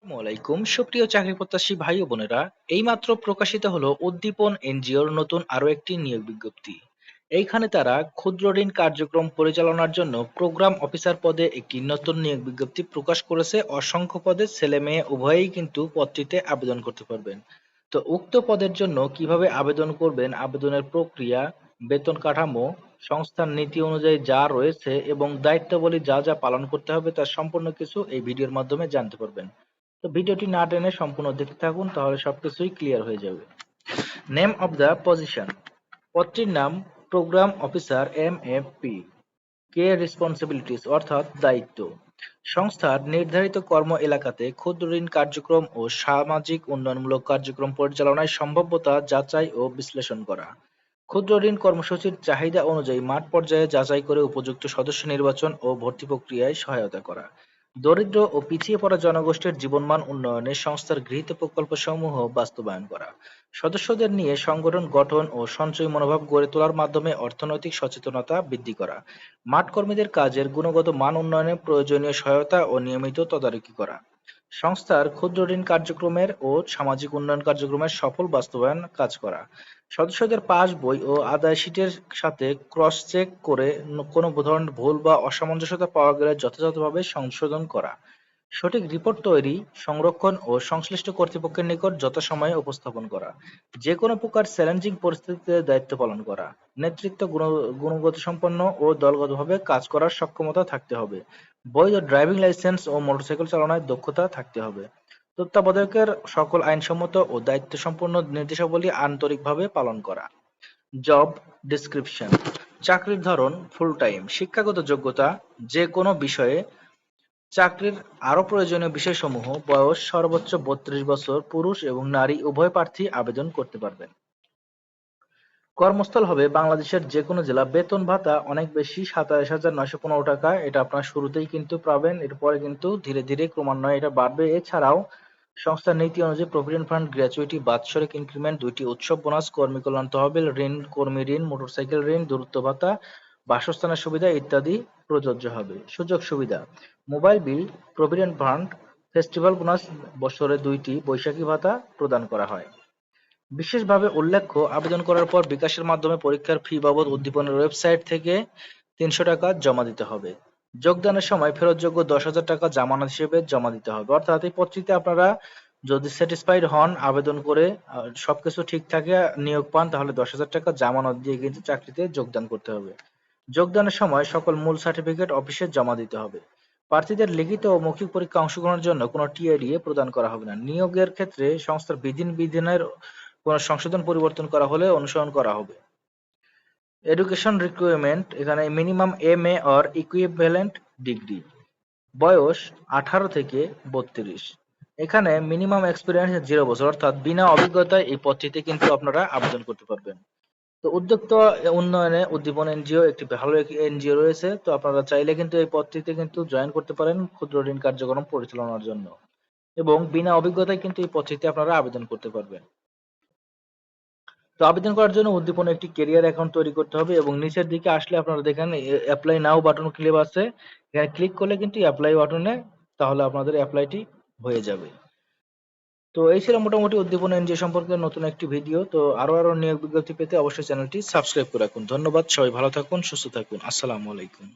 আসসালামু আলাইকুম। সুপ্রিয় চাকরি প্রত্যাশী ভাই ও বোনেরা, এইমাত্র প্রকাশিত হলো উদ্দীপন এনজিওর নতুন আরও একটি নিয়োগ বিজ্ঞপ্তি। এইখানে তারা ক্ষুদ্র ঋণ কার্যক্রম পরিচালনার জন্য প্রোগ্রাম অফিসার পদে একটি নতুন নিয়োগ বিজ্ঞপ্তি প্রকাশ করেছে। অসংখ্য পদে ছেলে মেয়ে উভয়েই কিন্তু পদটিতে আবেদন করতে পারবেন। তো উক্ত পদের জন্য কীভাবে আবেদন করবেন, আবেদনের প্রক্রিয়া, বেতন কাঠামো, সংস্থার নীতি অনুযায়ী যা রয়েছে এবং দায়িত্বাবলী যা যা পালন করতে হবে তার সম্পূর্ণ কিছু এই ভিডিওর মাধ্যমে জানতে পারবেন। তো ভিডিওটি না টেনে সম্পূর্ণ দেখতে থাকুন, তাহলে সবকিছুই ক্লিয়ার হয়ে যাবে। নেম অফ দ্য পজিশন পদটির নাম programme officer M F P K responsibilities অর্থাৎ দায়িত্ব। সংস্থার নির্ধারিত কর্ম এলাকাতে ক্ষুদ্র ঋণ কার্যক্রম ও সামাজিক উন্নয়নমূলক কার্যক্রম পরিচালনায় সম্ভাব্যতা যাচাই ও বিশ্লেষণ করা। ক্ষুদ্র ঋণ কর্মসূচির চাহিদা অনুযায়ী মাঠ পর্যায়ে যাচাই করে উপযুক্ত সদস্য নির্বাচন ও ভর্তি প্রক্রিয়ায় সহায়তা করা। দরিদ্র ও পিছিয়ে পড়া জনগোষ্ঠীর জীবনমান উন্নয়নে সংস্থার গৃহীত প্রকল্পসমূহ বাস্তবায়ন করা। সদস্যদের নিয়ে সংগঠন গঠন ও সঞ্চয় মনোভাব গড়ে তোলার মাধ্যমে অর্থনৈতিক সচেতনতা বৃদ্ধি করা মাঠ কর্মীদের কাজের গুণগত মান উন্নয়নে প্রয়োজনীয় সহায়তা ও নিয়মিত তদারকি করা। সংস্থার ক্ষুদ্র ঋণ কার্যক্রমের ও সামাজিক উন্নয়ন কার্যক্রমের সফল বাস্তবায়ন কাজ করা। সদস্যদের পাস বই ও আদায় শীটের সাথে ক্রস চেক করে কোনো ধরনের ভুল বা অসামঞ্জস্যতা পাওয়া গেলে যথাযথভাবে সংশোধন করা। সঠিক রিপোর্ট তৈরি, সংরক্ষণ ও সংশ্লিষ্ট কর্তৃপক্ষের নিকট যথাসময়ে উপস্থাপন করা যে কোনো প্রকার চ্যালেঞ্জিং পরিস্থিতিতে দায়িত্ব পালন করা, নেতৃত্ব গুণ- গুণগত সম্পন্ন ও দলগতভাবে কাজ করার সক্ষমতা থাকতে হবে, বৈধ ড্রাইভিং লাইসেন্স ও মোটরসাইকেল চালানোর দক্ষতা থাকতে হবে, তত্ত্বাবধায়কের সকল আইনসম্মত ও দায়িত্বসম্পন্ন নির্দেশাবলী আন্তরিকভাবে পালন করা, জব ডেসক্রিপশন, চাকরির ধরন ফুল টাইম শিক্ষাগত যোগ্যতা যে কোনো বিষয়ে চাকরির আরও প্রয়োজনীয় বিষয়সমূহ বয়স সর্বোচ্চ বত্রিশ বছর, পুরুষ এবং নারী, উভয় প্রার্থী আবেদন করতে পারবেন। কর্মস্থল হবে বাংলাদেশের যে কোনো জেলা। বেতন ভাতা অনেক বেশি, সাতাশ হাজার নয়শো পনেরো টাকা। এটা আপনার শুরুতেই কিন্তু পাবেন, এরপরে কিন্তু ধীরে ধীরে ক্রমান্বয়ে এটা বাড়বে। এছাড়াও সংস্থার নীতি অনুযায়ী প্রভিডেন্ট ফান্ড, গ্র্যাচুইটি, বাৎসরিক ইনক্রিমেন্ট, দুইটি উৎসব, বোনাস, কর্মী কল্যাণ তহবিল, ঋণ, কর্মী ঋণ, মোটরসাইকেল ঋণ, দূরত্ব ভাতা বাসস্থানের সুবিধা ইত্যাদি প্রযোজ্য হবে। সুযোগ সুবিধা, mobile bill, provident fund, festival bonus, বছরে দুইটি বৈশাখী ভাতা প্রদান করা হয়। বিশেষভাবে উল্লেখ্য, আবেদন করার পর বিকাশের মাধ্যমে পরীক্ষার ফি বাবদ উদ্দীপনের ওয়েবসাইট থেকে তিনশো টাকা জমা দিতে হবে। যোগদানের সময় ফেরতযোগ্য দশ হাজার টাকা জামানত হিসেবে জমা দিতে হবে। অর্থাৎ এই পত্রিতে আপনারা যদি স্যাটিসফাইড হন, আবেদন করে সবকিছু ঠিক থাকে, নিয়োগ পান, তাহলে দশ হাজার টাকা জামানত দিয়ে কিন্তু চাকরিতে যোগদান করতে হবে। যোগদানের সময় সকল মূল সার্টিফিকেট অফিসে জমা দিতে হবে। প্রার্থীদের লিখিত ও মৌখিক পরীক্ষা অংশগ্রহণের জন্য কোনো টিআইডিএ প্রদান করা হবে না। নিয়োগের ক্ষেত্রে সংস্থার বিধিন বিধানের কোনো সংশোধন পরিবর্তন করা হলে অনুসরণ করা হবে। এডুকেশন রিকোয়ারমেন্ট এখানে minimum M A or equivalent degree বয়স আঠারো থেকে বত্রিশ। এখানে মিনিমাম এক্সপিরিয়েন্স জিরো বছর, অর্থাৎ বিনা অভিজ্ঞতায় এই পদটিতে কিন্তু আপনারা আবেদন করতে পারবেন। তো উদ্যোক্তা উন্নয়নে উদ্দীপন এনজিও একটি ভালো এনজিও রয়েছে। তো আপনারা চাইলে কিন্তু এই পদটিতে কিন্তু জয়েন করতে পারেন ক্ষুদ্র ঋণ কার্যক্রম পরিচালনার জন্য। এবং বিনা অভিজ্ঞতায় কিন্তু এই পদটিতে আপনারা আবেদন করতে পারবেন। তো আবেদন করার জন্য উদ্দীপন একটি ক্যারিয়ার অ্যাকাউন্ট তৈরি করতে হবে এবং নিচের দিকে আসলে আপনারা দেখেন অ্যাপ্লাই নাও বাটন ক্লিক আছে। এখানে ক্লিক করলে কিন্তু অ্যাপ্লাই বাটনে তাহলে আপনাদের অ্যাপ্লাইটি হয়ে যাবে। তো এই ছিল মোটামুটি উদ্দীপনা এনজিও সম্পর্কে নতুন একটি ভিডিও। তো আরও আরও নিয়োগ বিজ্ঞপ্তি পেতে অবশ্যই চ্যানেলটি সাবস্ক্রাইব করে রাখুন। ধন্যবাদ, সবাই ভালো থাকুন, সুস্থ থাকুন। আসসালামু আলাইকুম।